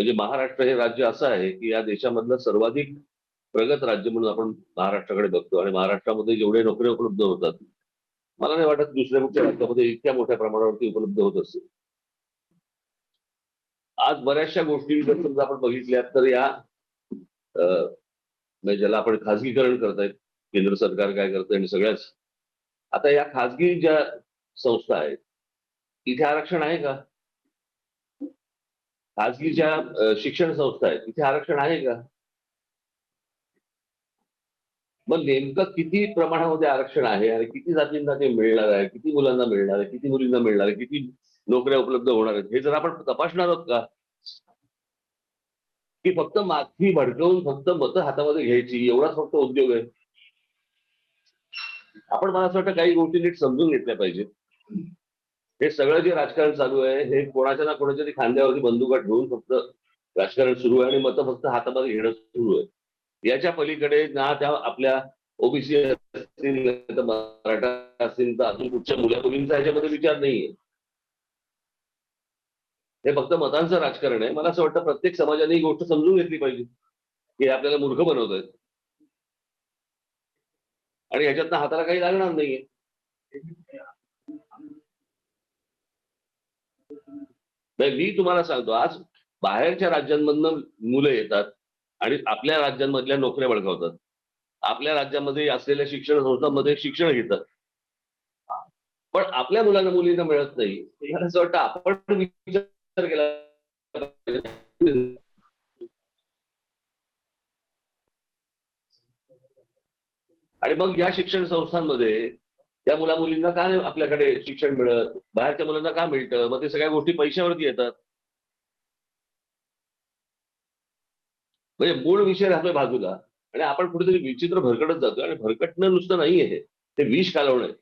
म्हणजे महाराष्ट्र हे राज्य असं आहे की या देशामधलं सर्वाधिक प्रगत राज्य म्हणून आपण महाराष्ट्राकडे बघतो आणि महाराष्ट्रामध्ये जेवढे नोकऱ्या उपलब्ध होतात मला नाही वाटत दुसऱ्या कुठल्या राज्यामध्ये इतक्या मोठ्या प्रमाणावरती उपलब्ध होत असेल आज बऱ्याचशा गोष्टी जर समजा आपण बघितल्या तर या म्हणजे ज्याला आपण खाजगीकरण करतायत केंद्र सरकार काय करतंय आणि सगळ्याच. आता या खाजगी ज्या संस्था आहेत इथे आरक्षण आहे का? खाजगी ज्या शिक्षण संस्था आहेत. तिथे आरक्षण आहे का? मग नेमकं किती प्रमाणामध्ये आरक्षण आहे आणि किती जातींना ते मिळणार आहे? किती मुलांना मिळणार आहे? किती मुलींना मिळणार आहे? किती नोकऱ्या उपलब्ध होणार आहेत? हे जर आपण तपासणार आहोत का? की फक्त माथी भडकवून फक्त मतं हातामध्ये घ्यायची एवढाच फक्त उद्योग आहे? आपण मला असं वाटतं काही गोष्टी नीट समजून घेतल्या पाहिजेत. हे सगळं जे राजकारण चालू आहे हे कोणाच्या ना कोणाच्या तरी खांद्यावरती बंदुका ठेवून फक्त राजकारण सुरू आहे आणि मतं फक्त हातामध्ये घेणं सुरू आहे. याच्या पलीकडे ना त्या आपल्या ओबीसी असतील तर मराठा असतील तर अजून कुठच्या मुला मुलींचा ह्याच्यामध्ये विचार नाहीये. हे फक्त मतांचं राजकारण आहे. मला असं वाटतं प्रत्येक समाजाने ही गोष्ट समजून घेतली पाहिजे की हे आपल्याला मूर्ख बनवत आहेत. आणि ह्याच्यातनं हाताला काही लागणार नाहीये. नाही, मी तुम्हाला सांगतो आज बाहेरच्या राज्यांमधनं मुलं येतात आणि आपल्या राज्यांमधल्या नोकऱ्या बळकावतात. आपल्या राज्यामध्ये असलेल्या शिक्षण संस्थांमध्ये शिक्षण घेतात. पण आपल्या मुलांना मुलींना मिळत नाही. असं वाटतं आपण विचार केला आणि मग या शिक्षण संस्थांमध्ये त्या मुला मुलींना का नाही आपल्याकडे शिक्षण मिळत? बाहेरच्या मुलांना का मिळतं? मग ते सगळ्या गोष्टी पैशावरती येतात. म्हणजे मूळ विषय राहतोय बाजूला. आणि आपण कुठेतरी विचित्र भरकटत जातोय आणि भरकटणं नुसतं नाहीये हे. ते विष कालवणं आहे.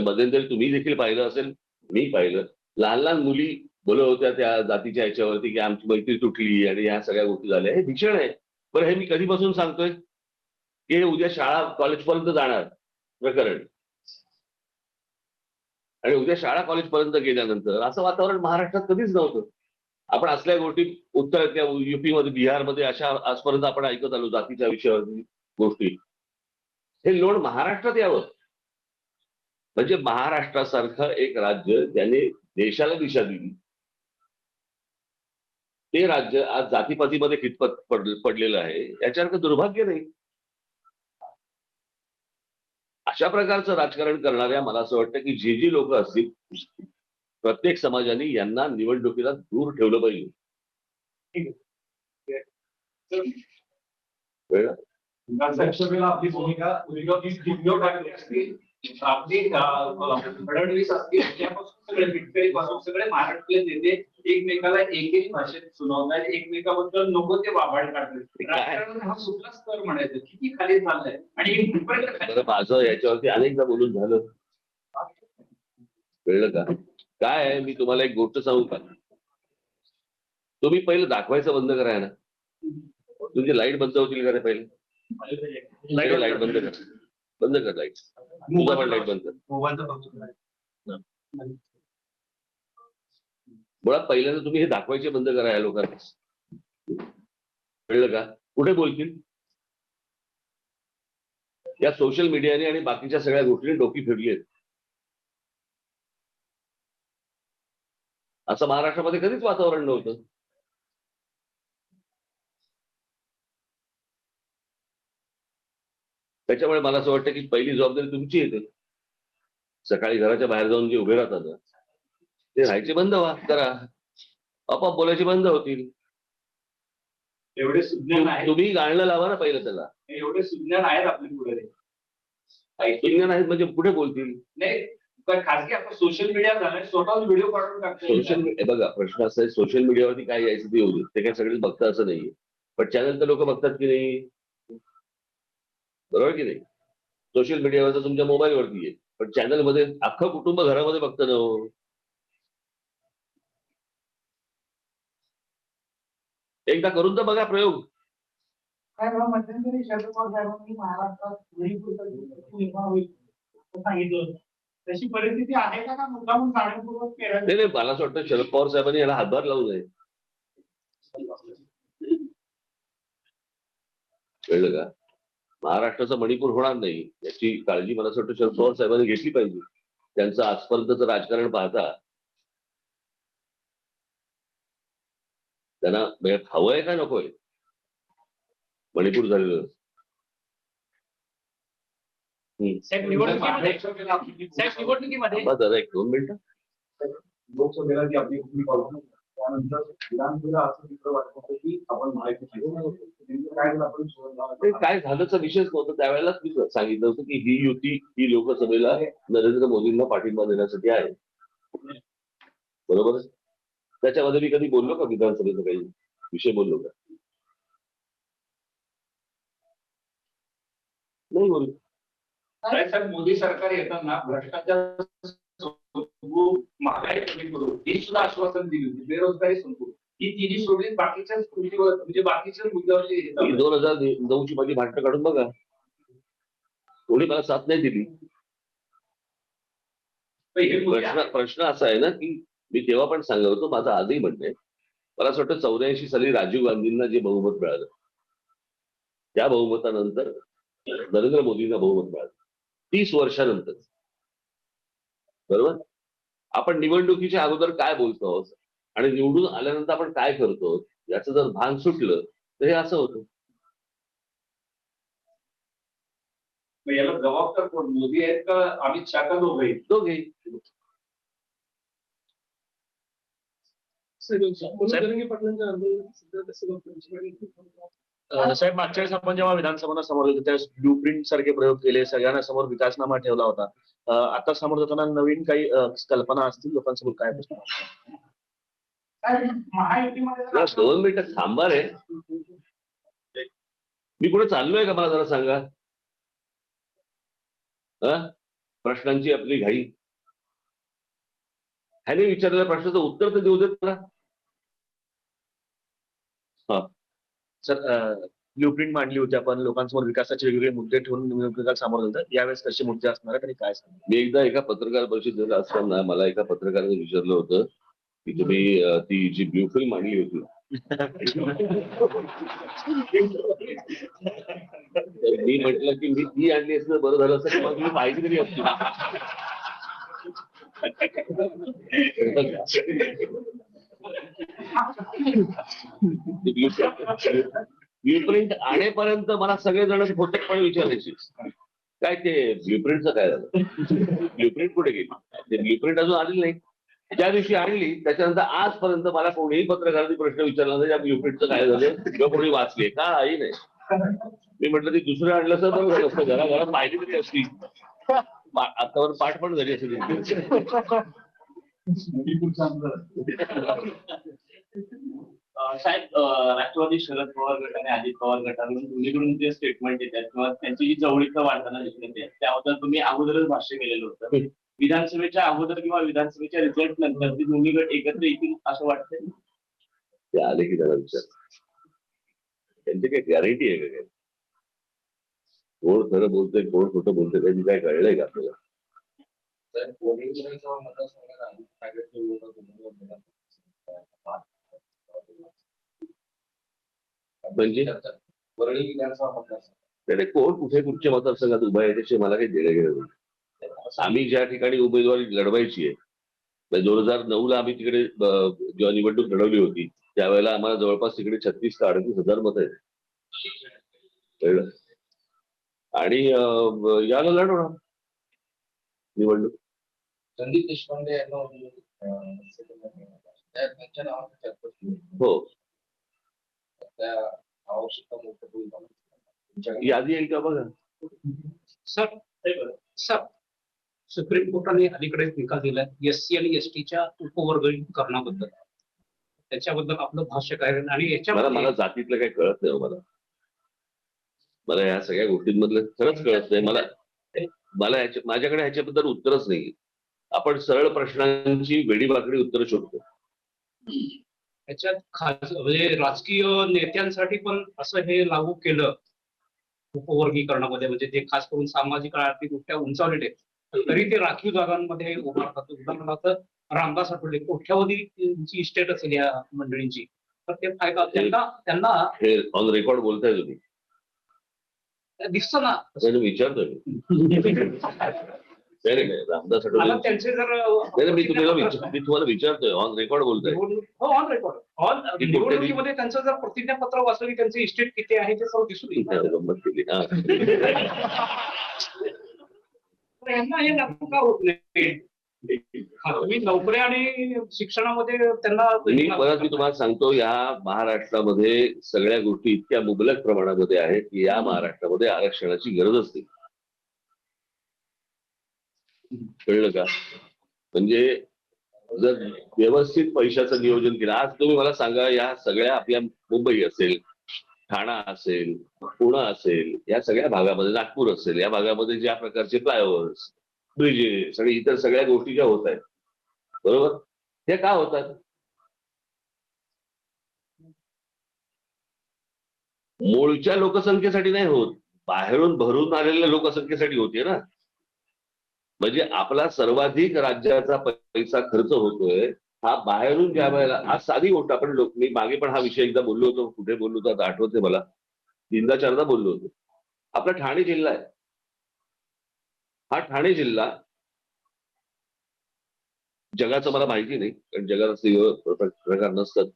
मध्यंतरी तुम्ही देखील पाहिलं असेल मी पाहिलं. लहान लहान मुली बोलत होत्या त्या जातीच्या याच्यावरती की आमची मैत्री तुटली आणि या सगळ्या गोष्टी झाल्या. हे भीषण आहे. बरं हे मी कधीपासून सांगतोय? की हे उद्या शाळा कॉलेजपर्यंत जाणार. प्रकरण आणि उद्या शाळा कॉलेजपर्यंत गेल्यानंतर असं वातावरण महाराष्ट्रात कधीच नव्हतं. आपण असल्या गोष्टी उत्तर त्या युपी मध्ये बिहारमध्ये अशा आजपर्यंत आपण ऐकत आलो जातीच्या विषयावरती गोष्टी. हे लोड महाराष्ट्रात यावं. म्हणजे महाराष्ट्रासारखं एक राज्य ज्याने देशाला दिशा दिली. ते राज्य आज जातीपातीमध्ये खितपत पड- पडलेलं आहे. याच्यासारखं दुर्भाग्य नाही. अशा प्रकारचं राजकारण करणाऱ्या मला असं वाटतं की जे जी लोक असतील प्रत्येक समाजाने यांना निवडणुकीला दूर ठेवलं पाहिजे. आपली भूमिका भूमिका आपली फडणवीस असतील त्यापासून सगळे शेतकरी पासून सगळे महाराष्ट्रातले नेते एकमेकाला एकही भाषेत सुनावतात एकमेकाबद्दल नको ते वाभाड काढतात राजकारण हा कुठला स्तर म्हणायचं किती खाली चाललाय? आणि माझं याच्यावरती अनेकदा बोलून झालं. कळलं का? काय आहे? मी तुम्हाला एक गोष्ट सांगू का? तुम्ही पहिलं दाखवायचं बंद कराय ना. तुमची लाइट बंद होतील का रे पहिले? लाइट बंद कर. बंद कर लाइट. तुझा पण लाइट बंद कर. मुळात पहिल्यांदा तुम्ही हे दाखवायचे बंद करा या लोकांना. कळलं का? कुठे बोलतील? या सोशल मीडियाने आणि बाकीच्या सगळ्या गोष्टीने डोकी फिरली आहेत. असं महाराष्ट्रामध्ये कधीच वातावरण नव्हतं. त्याच्यामुळे मला असं वाटतं की पहिली जबाबदारी तुमची येते. सकाळी घराच्या बाहेर जाऊन जे उभे राहतात. ते राहायचे बंद व्हा करा आपोआप बोलायचे बंद होतील. एवढे सुज्ञान तुम्ही गाणं लावा ना पहिलं त्याला. एवढे सुज्ञान आहेत आपल्या पुढे. विज्ञान आहेत म्हणजे कुठे बोलतील. नाही पण खासगी आपण सोशल मीडिया झालं स्वतःच व्हिडिओ काढून सोशल टाकतो बघा प्रश्न असा आहे सोशल मीडियावरती काय यायचं ते येऊ दे ते काय सगळेच बघतात असं नाहीये. पण चॅनल तर लोक बघतात की नाही? बरोबर की नाही? सोशल मीडियावर तर तुमच्या मोबाईलवरती आहे. पण चॅनलमध्ये अख्खं कुटुंब घरामध्ये बघतं ना हो. एकदा करून तर बघा प्रयोग. काय बा मध्यंतरी शरद पवार साहेबांनी महाराष्ट्रात भुईपुत्र निर्माण होईल असं सांगितलं होतं. तशी परिस्थिती आहे का? का मुद्दामून जाणीवपूर्वक केरळ नाही नाही मला असं वाटतं शरद पवार साहेबांनी याला हातभार लावू नये. कळलं का? महाराष्ट्राचा मणिपूर होणार नाही याची काळजी मला असं वाटतं शरद पवार साहेबांनी घेतली पाहिजे. त्यांचं आजपर्यंतचं राजकारण पाहता त्यांना म्हणजे हवंय का नकोय मणिपूर झालेलं. जरा एक दोन मिनिटं. लोकसभेला जी आपली भूमिका होती त्यानंतर विधानसभेला असं चित्र वाटत होतं की आपण काय झालं आपण ते काय झाल्याचा विषयच नव्हता त्यावेळेलाच मी सांगितलं होतं की ही युती ही लोकसभेला नरेंद्र मोदींना पाठिंबा देण्यासाठी आहे. बरोबर त्याच्यामध्ये मी कधी बोललो का विधानसभेचा काही विषय बोललो का? नाही बोललो. साहेब मोदी सरकार येताना भ्रष्टाचार संपवू, महागाई कमी करू ही सुद्धा आश्वासन दिली होती बेरोजगारी संपू ही तिन्ही सोडली बाकीच्या गोष्टीवर म्हणजे बाकीच्या मुद्द्यावर दोन हजार नऊची माझी भाषणं काढून बघा. कोणी मला साथ नाही दिली. प्रश्न प्रश्न असा आहे ना की मी तेव्हा पण सांगत होतो माझं आजही म्हणणं आहे. मला असं वाटतं चौऱ्याऐंशी साली राजीव गांधींना जे बहुमत मिळालं त्या बहुमतानंतर नरेंद्र मोदींना बहुमत मिळालं. तीस वर्षानंतर. बरोबर? आपण निवडणुकीच्या अगोदर काय बोलतो आहोत आणि निवडून आल्यानंतर आपण काय करतो याचं जर भान सुटलं तर हे असं होतं. याला जबाबदार कोण? मोदी आहेत का अमित शहा का दोघे दोघे साहेब मागच्या वेळेस आपण जेव्हा विधानसभा समोर होतो त्यावेळेस ब्लू प्रिंट सारखे प्रयोग केले सगळ्यांना समोर विकासनामा ठेवला होता. आता समोर जाताना नवीन काही कल्पना असतील लोकांसमोर काय दोन मिनिटं थांबा रे. मी कुठे चाललोय का मला जरा सांगा? हा प्रश्नांची आपली घाई. ह्याने विचारलेल्या प्रश्नाचं उत्तर तर देऊ देत मला सर ब्लू प्रिंट मांडली होती आपण लोकांसमोर विकासाचे वेगवेगळे मुद्दे ठेवून निवडणुकीला सामोरं जातात यावेळेस कसे मुद्दे असणार आहेत आणि काय सांगणार मी एकदा एका पत्रकार परिषदेला असताना मला एका पत्रकाराने विचारलं होतं की तुम्ही ती जी फिल्म आणली होती. मी म्हटलं की मी ती आणली तर बरं झालं असतं की मग तुम्ही पाहिजे तरी असती. ब्ल्यूप्रिंट आणेपर्यंत मला सगळेजण खोटकपणे विचारायचे. काय ते ब्ल्यूप्रिंटचं काय झालं? ब्ल्यूप्रिंट कुठे गेली? ते ब्ल्यूप्रिंट अजून आलेली नाही. ज्या दिवशी आणली त्याच्यानंतर आजपर्यंत मला कोणीही पत्रकारांनी प्रश्न विचारला नाही या ब्ल्यूप्रिंटचं काय झालं? किंवा कोणी वाचले काही नाही. मी म्हटलं ते दुसरं आणलं तर बरं झालं असतं घराघरात माहिती तरी असती आतावर पाठ पण झाली असेल. साहेब राष्ट्रवादी शरद पवार गट आणि अजित पवार गटाकडून दोन्हीकडून जे स्टेटमेंट येतात किंवा त्यांची जी जवळीकता वाढताना दिसून येते त्याबद्दल तुम्ही अगोदरच भाष्य केलेलं होतं. विधानसभेच्या अगोदर किंवा विधानसभेच्या रिझल्ट नंतर ते दोन्ही गट एकत्र येतील असं वाटतंय? ते आले की त्याला विचार. त्यांची काही गॅरंटी आहे का काय? कोण खरं बोलतोय कोण खोटं बोलतोय त्याची काय कळलंय का आपल्याला? म्हणजे? त्याने कोण कुठे कुठच्या मतदारसंघात उभा आहे त्याची मला काही देणं घेणं नाही. आम्ही ज्या ठिकाणी उमेदवारी लढवायची आहे म्हणजे दोन हजार नऊ ला आम्ही तिकडे जेव्हा निवडणूक लढवली होती त्यावेळेला आम्हाला जवळपास तिकडे छत्तीस ते अडतीस हजार मत आहेत. आणि याला लढवणार. निवडणूक. संदीप देशपांडे यांना त्यांच्या चर्चा हो. त्या आवश्यकता मोठं होईल तुमच्याकडे यादी येईल का बघा? सर सर सुप्रीम कोर्टाने अलीकडे निकाल दिलाय एस सी आणि एस टीच्या उपवर्गीकरणाबद्दल त्याच्याबद्दल आपलं भाष्य काय राहील? आणि मला याच्यामध्ये मला जातीतलं काही कळत नाही हो मला. मला या सगळ्या गोष्टींमधलं खरंच कळत नाही. मला मला माझ्याकडे ह्याच्याबद्दल उत्तरच नाही आपण सरळ प्रश्नांची वेडीवाकडी उत्तर शोधतो. त्याच्यात खास म्हणजे राजकीय नेत्यांसाठी पण असं हे लागू केलं उपवर्गीकरणामध्ये. म्हणजे जे खास करून सामाजिक आणि आर्थिक दृष्ट्या उंचावलेले. तरी ते राखीव जागांमध्ये उभारतात उदाहरणार्थ रामदास आठवले कोट्यावधी इस्टेट असेल या मंडळींची. तर ते फायदा त्यांना त्यांना ऑन रेकॉर्ड बोलताय तुम्ही. दिसतं ना. नाही, नाही, नाही रामदास मला त्यांचे जर नाही, मी तुम्हाला विचार- मी तुम्हाला विचारतोय. ऑन रेकॉर्ड बोलतोय. निवडणूक हो ऑन रेकॉर्ड ऑन कुठे- निवडणुकीमध्ये त्यांचं जर प्रतिज्ञापत्र वाचलं की त्यांचे इस्टेट किती आहे ते सर्व दिसून येईल. नाही, गंमत केली. हा. तर यांना हे लागू का होत नाही? हा, तुम्ही नोकऱ्या आणि शिक्षणामध्ये त्यांना मी परत मी तुम्हाला सांगतो या महाराष्ट्रामध्ये सगळ्या गोष्टी इतक्या मुबलक प्रमाणामध्ये आहेत की या महाराष्ट्रामध्ये आरक्षणाची गरजच नाही. कळलं का? म्हणजे जर व्यवस्थित पैशाचं नियोजन केलं आज तुम्ही मला सांगा या सगळ्या आपल्या मुंबई असेल ठाणा असेल पुणे असेल या सगळ्या भागामध्ये नागपूर असेल या भागामध्ये ज्या प्रकारचे फ्लायओव्हर्स ब्रिजेस आणि इतर सगळ्या गोष्टी ज्या होत आहेत बरोबर? हे का होतात मूळच्या लोकसंख्येसाठी नाही होत. बाहेरून भरून आलेल्या लोकसंख्येसाठी होते ना. म्हणजे आपला सर्वाधिक राज्याचा पैसा खर्च होतोय हा बाहेरून ज्या वेळेला हा साधी गोष्ट आपण लोक मी मागे पण हा विषय एकदा बोललो होतो कुठे बोललो होतो आता आठवते मला. तीनदा चारदा बोललो होतो. आपला ठाणे जिल्हा आहे. हा ठाणे जिल्हा जगाचं मला माहिती नाही कारण जगात असे प्रकार नसतात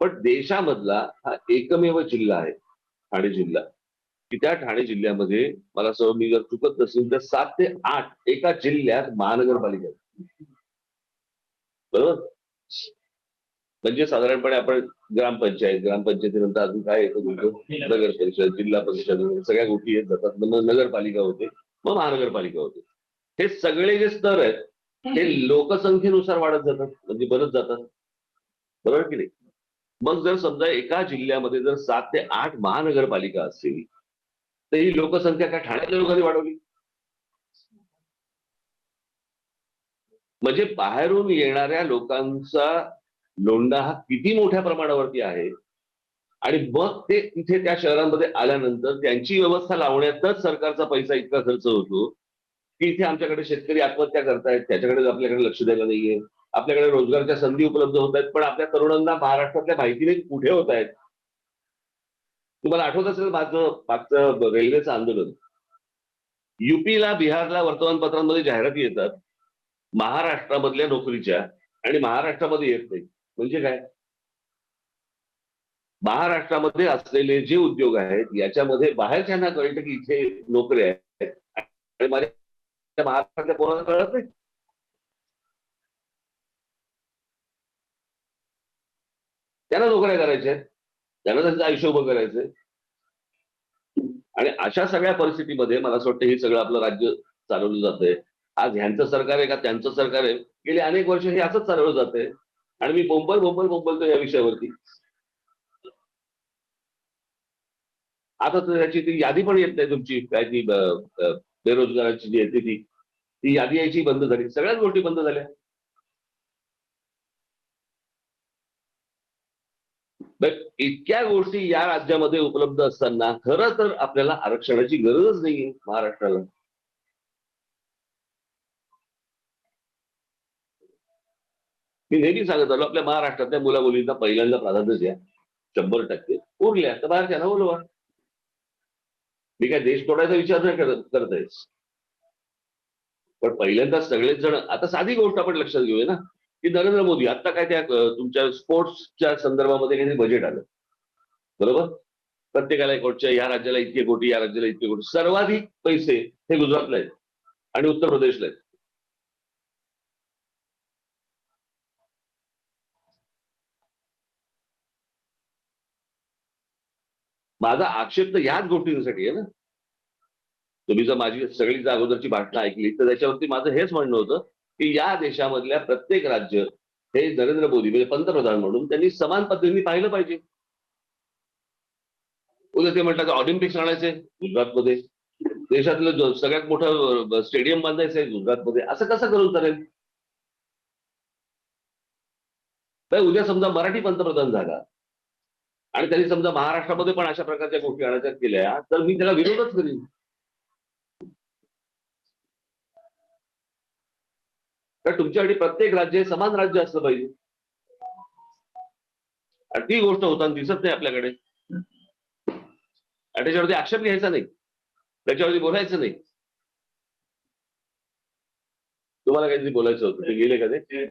पण देशामधला हा एकमेव जिल्हा आहे ठाणे जिल्हा. की त्या ठाणे जिल्ह्यामध्ये मला असं मी जर चुकत नसेल तर सात ते आठ एका जिल्ह्यात महानगरपालिका बरोबर? म्हणजे साधारणपणे आपण ग्रामपंचायत ग्रामपंचायतीनंतर अजून काय येतं नगर परिषद जिल्हा परिषद सगळ्या गोष्टी येत जातात. मग नगरपालिका होते मग महानगरपालिका होते. हे सगळे जे स्तर आहेत ते लोकसंख्येनुसार वाढत जातात म्हणजे बनत जातात. बरोबर की नाही? मग जर समजा एका जिल्ह्यामध्ये जर सात ते आठ महानगरपालिका असतील तर ही लोकसंख्या काय ठाण्यातल्या लोकांनी वाढवली. म्हणजे बाहेरून येणाऱ्या लोकांचा लोंढा हा किती मोठ्या प्रमाणावरती आहे? आणि मग ते तिथे त्या शहरांमध्ये आल्यानंतर त्यांची व्यवस्था लावण्यातच सरकारचा पैसा इतका खर्च होतो की इथे आमच्याकडे शेतकरी आत्महत्या करतायत त्याच्याकडे आपल्याकडे लक्ष द्यायला नाहीये. आपल्याकडे रोजगारच्या संधी उपलब्ध होत आहेत पण आपल्या तरुणांना महाराष्ट्रातल्या माहिती नाही कुठे होत आहेत? तुम्हाला आठवत असेल माझं मागचं रेल्वेचं आंदोलन? युपीला बिहारला वर्तमानपत्रांमध्ये जाहिराती येतात महाराष्ट्रामधल्या नोकरीच्या आणि महाराष्ट्रामध्ये येत नाही. म्हणजे काय? महाराष्ट्रामध्ये असलेले जे उद्योग आहेत याच्यामध्ये बाहेरच्यांना कळतं की इथे नोकरी आहेत आणि माझ्या महाराष्ट्रातल्या कोणाला कळत नाही? त्यांना नोकऱ्या करायच्या आहेत. त्यांना त्यांचं आयुष्य उभं करायचंय. आणि अशा सगळ्या परिस्थितीमध्ये मला असं वाटतं हे सगळं आपलं राज्य चालवलं जातंय. आज ह्यांचं सरकार आहे का त्यांचं सरकार आहे? गेली अनेक वर्ष हे असंच चालवलं जाते आणि मी बोंबल बोंबल बोंबलतो या विषयावरती. आता तर त्याची ती यादी पण येत नाही तुमची. काय ती बेरोजगाराची बेरोजगारांची जी येते ती. ती यादी यायची बंद झाली. सगळ्याच गोष्टी बंद झाल्या बरं, इतक्या गोष्टी या राज्यामध्ये उपलब्ध असताना खरं तर आपल्याला आरक्षणाची गरजच नाहीये महाराष्ट्राला. मी नेहमी सांगत आलो आपल्या महाराष्ट्रातल्या मुला मुलींना पहिल्यांदा प्राधान्य द्या. शंभर टक्के. उरल्या तर बाहेरच्या बोलवा. मी काय देश तोडायचा विचार नाही करत करत पण पहिल्यांदा सगळेच जण आता साधी गोष्ट आपण लक्षात घेऊया ना. की नरेंद्र मोदी आता काय त्या तुमच्या स्पोर्ट्सच्या संदर्भामध्ये काहीतरी बजेट आलं. बरोबर? प्रत्येकाला एक कोटच्या या राज्याला इतके कोटी या राज्याला इतके कोटी. सर्वाधिक पैसे हे गुजरातला आहेत आणि उत्तर प्रदेशला आहेत. माझा आक्षेप तर याच गोष्टींसाठी आहे ना. तुम्ही जर माझी सगळी अगोदरची भाषणं ऐकली तर त्याच्यावरती माझं हेच म्हणणं होतं की या देशामधल्या प्रत्येक राज्य हे नरेंद्र मोदी म्हणजे पंतप्रधान म्हणून त्यांनी समान पद्धतीने पाहिलं पाहिजे. उद्या ते म्हटलं ऑलिम्पिक्स आणायचे गुजरातमध्ये. देशातलं सगळ्यात मोठं स्टेडियम बांधायचंय गुजरातमध्ये. असं कसं करून चालेल? तर उद्या समजा मराठी पंतप्रधान झाला आणि त्यांनी समजा महाराष्ट्रामध्ये पण अशा प्रकारच्या गोष्टी आणायच्या केल्या तर मी त्याला विरोधच करीन. तर तुमच्यासाठी प्रत्येक राज्य हे समान राज्य असलं पाहिजे. आणि ती गोष्ट होताना दिसत नाही आपल्याकडे. आणि त्याच्यावरती आक्षेप घ्यायचा नाही. त्याच्यावरती बोलायचं नाही. तुम्हाला काहीतरी बोलायचं होतं. ते गेले का ते?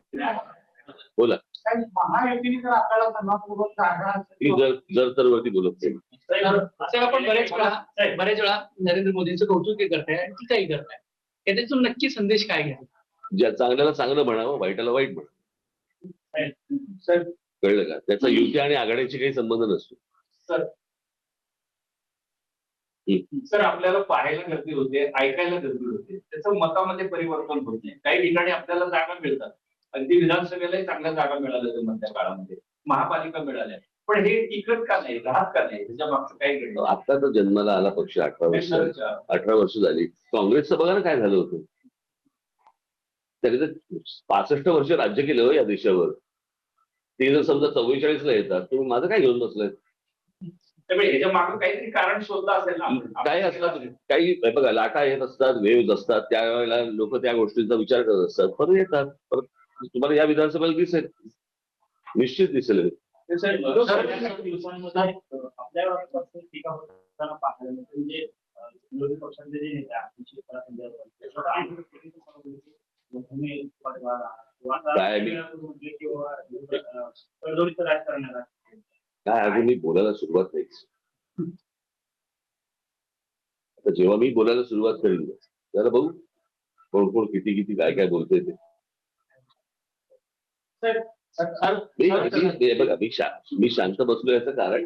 बोला. महायुतीने जर आपल्याला तर वरती बोलत आपण बरेच वेळा बरेच वेळा नरेंद्र मोदींचं कौतुक करताय आणि टीकाही करताय. त्याच्यातून नक्की संदेश काय घ्यायचा ज्या चांगल्याला चांगलं म्हणावं वाईटाला वाईट म्हणावं. सर. कळलं का? त्याचा युती आणि आघाडीशी काही संबंध नसतो. सर. आपल्याला पाहायला गर्दी होते ऐकायला गर्दी होते. त्याचं मतामध्ये परिवर्तन होत नाही. काही ठिकाणी आपल्याला जागा मिळतात. अगदी विधानसभेलाही चांगल्या जागा मिळाल्या मधल्या काळामध्ये. महापालिका मिळाल्या. पण हे टिकत का नाही राहत का नाही त्याच्या मागचं काय घडलं आता तर जन्माला आला पक्ष अठरा वर्ष. अठरा वर्ष झाली. काँग्रेसचं बघा ना काय झालं होतं. त्याने तर पासष्ट वर्ष राज्य केलं हो या देशावर ते जर समजा चव्वेचाळीस ला येतात तुम्ही माझं काय घेऊन बसलाय मागे काहीतरी कारण शोधलं असेल. काय असतात काही बघा लाटा येत असतात वेव्ह असतात त्यावेळेला लोक त्या गोष्टींचा विचार करत असतात परत येतात परत तुम्हाला या विधानसभेला दिसेल निश्चित दिसेल. ते सर सर, दिवसांमध्ये आपल्या काय अजून मी बोलायला सुरुवात नाही. आता जेव्हा मी बोलायला सुरुवात करेन जरा बघू कोण कोण किती किती काय काय बोलते ते. बघा मी मी शांत बसलो याचं कारण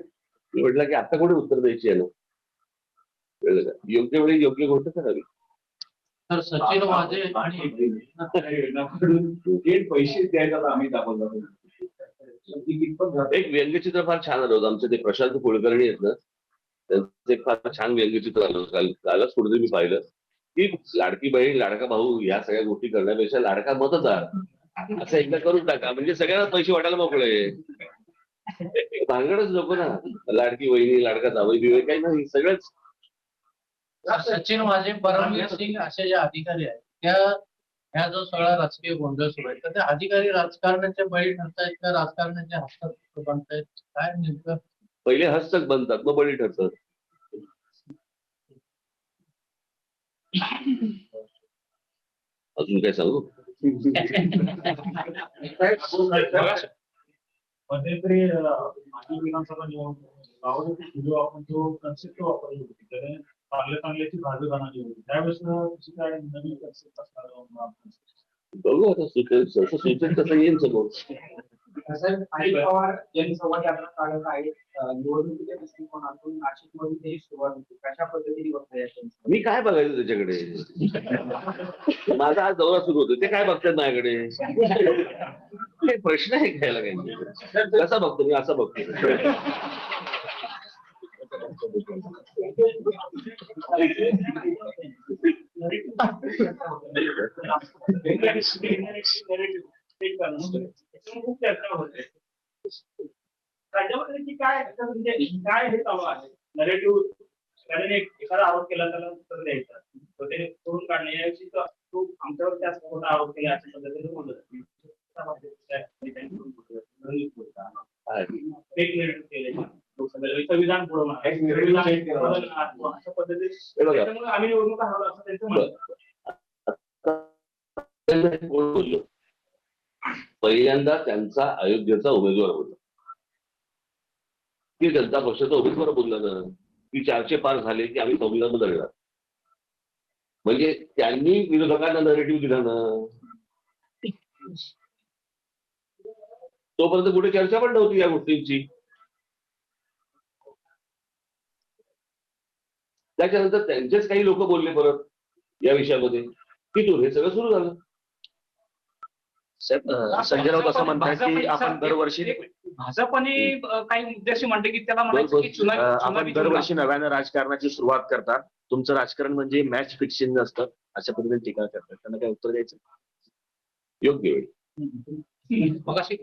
मी म्हटलं की आता कुठे उत्तर द्यायची आहे ना? योग्य वेळी योग्य गोष्ट करावी तर सचिन वाजे आणि पैसे द्यायला आम्ही झालं? एक व्यंगचित्र फार छान आलं होतं. आमचे ते प्रशांत कुलकर्णी आहेत ना त्यांचं एक फार छान व्यंगचित्र आलं होतं. काल कालच कुठेतरी मी पाहिलं. की लाडकी बहीण लाडका भाऊ या सगळ्या गोष्टी करण्यापेक्षा लाडका मतदार असं एकदा करून टाका. म्हणजे सगळ्यांना पैसे वाटायला मोकळे. भांगडच नको ना. लाडकी वहिनी लाडका जावई बिवई काही नाही. सगळंच सचिन वाजे परमवीर सिंग असे जे अधिकारी आहेत त्या ह्या जो सगळा राजकीय गोंधळ सुरू आहे तर ते अधिकारी राजकारणाचे बळी ठरतायत का राजकारणाचे हस्तक बनतायत? काय नेमकं? पहिले हस्तक बनतात मग बळी ठरतात. अजून काय सांगू? मध्यंतरी मागील विधानसभा निवडणूक आपण जो कन्सेप्ट वापरली होती त्याने चांगल्या चांगल्याची भाजी बनवली होती. त्यावेळेस काय नवीन कन्सेप्ट असणार बघू आता सुचेल जसं सुचेल तसं येईल समोर साहेब अजित पवार जनसंवाद यात्रा काढत आहेत अं, निवडणुकीच्या दृष्टिकोनातून नाशिकमध्ये त्याची सुरुवात होती. कशा पद्धतीने मी काय बघायचं त्याच्याकडे? माझा आज दौरा सुरू होतो. ते काय बघतात माझ्याकडे? काही प्रश्न आहे घ्यायला काही. कसा बघतो? मी असा बघतो. राज्यामध्ये काय म्हणजे काय हे चालू आहे नरेटिव्ह एखाद्याने एखादा आरोप केला त्याला उत्तर द्यायचं तर त्याने करून काढणे याविषयी तो आमच्यावर त्याच खोटा आरोप केला अशा पद्धतीने बोलत काय? फेक पुढं अशा पद्धतीने त्याच्यामुळे आम्ही निवडणुका हरवलं असं त्यांचं बोललो पहिल्यांदा त्यांचा अयोध्येचा उमेदवार होता. की जनता पक्षाचा उमेदवार बोलला ना की चारशे पार झाले की आम्ही संविधान बदलणार म्हणजे त्यांनी विरोधकांना नरेटिव्ह दिला ना. तोपर्यंत कुठे चर्चा पण नव्हती या गोष्टींची. त्याच्यानंतर त्यांचेच काही लोक बोलले परत या विषयामध्ये. तिथून हे सगळं सुरू झालं. संजय राऊत असं म्हणतात की आपण दरवर्षी भाजपने काही मुद्दे असे मांडले की त्याला म्हणायचं की अं, चुनावी आपण दरवर्षी नव्यानं राजकारणाची सुरुवात करतात तुमचं राजकारण म्हणजे मॅच फिक्सिंग असतं. अशा पद्धतीने टीका करतात. त्यांना काय उत्तर द्यायचं? योग्य वेळी. मग अशी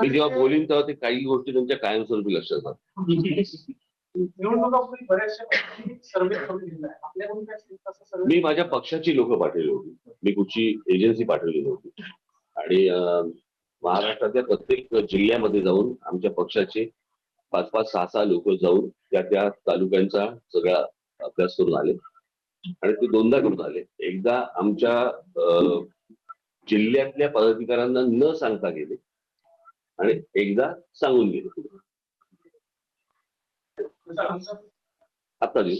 मी जेव्हा बोलीन तेव्हा ते काही गोष्टी तुमच्या कायमस्वरूपी लक्षात निवडणुकापूर्वी बऱ्याचशा सर्वे करून दिला आहे आपल्याकडून काय मी माझ्या पक्षाची लोक पाठवली होती. मी कुठची एजन्सी पाठवलेली होती आणि महाराष्ट्रातल्या प्रत्येक जिल्ह्यामध्ये जाऊन आमच्या पक्षाचे पाच पाच सहा सहा लोक जाऊन त्या त्या तालुक्यांचा सगळा अभ्यास करून आले. आणि ते दोनदा करून आले. एकदा आमच्या जिल्ह्यातल्या पदाधिकाऱ्यांना न सांगता गेले. आणि एकदा सांगून गेले. आता देऊ.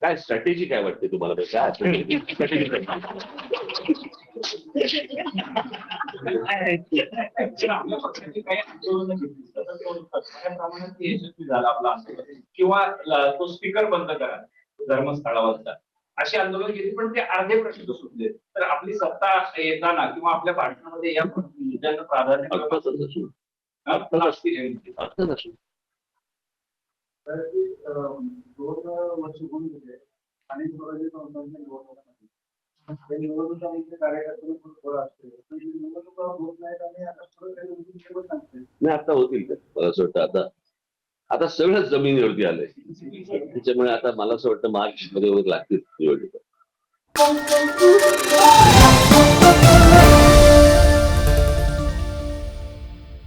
काय स्ट्रॅटेजी काय वाटते तुम्हाला काय यशस्वी झाला आपला आंदोलन किंवा तो स्पीकर बंद करा धर्मस्थळावरचा. अशी आंदोलन केली पण ते अर्धे प्रश्न सुटले. तर आपली सत्ता येताना किंवा आपल्या भाषणामध्ये या मुद्द्यांना प्राधान्य दोन वर्ष होऊन गेले आणि स्वराज्य संस्थांच्या कार्यकर्त्यांना खूप निवडणुका होत नाहीत आणि आता थोडं काही सांगते नाही आता होतील मला असं वाटतं आता आता सगळं जमिनीवरती आलंय. त्याच्यामुळे आता मला असं वाटतं मार्च मध्ये लागतील निवडणुका.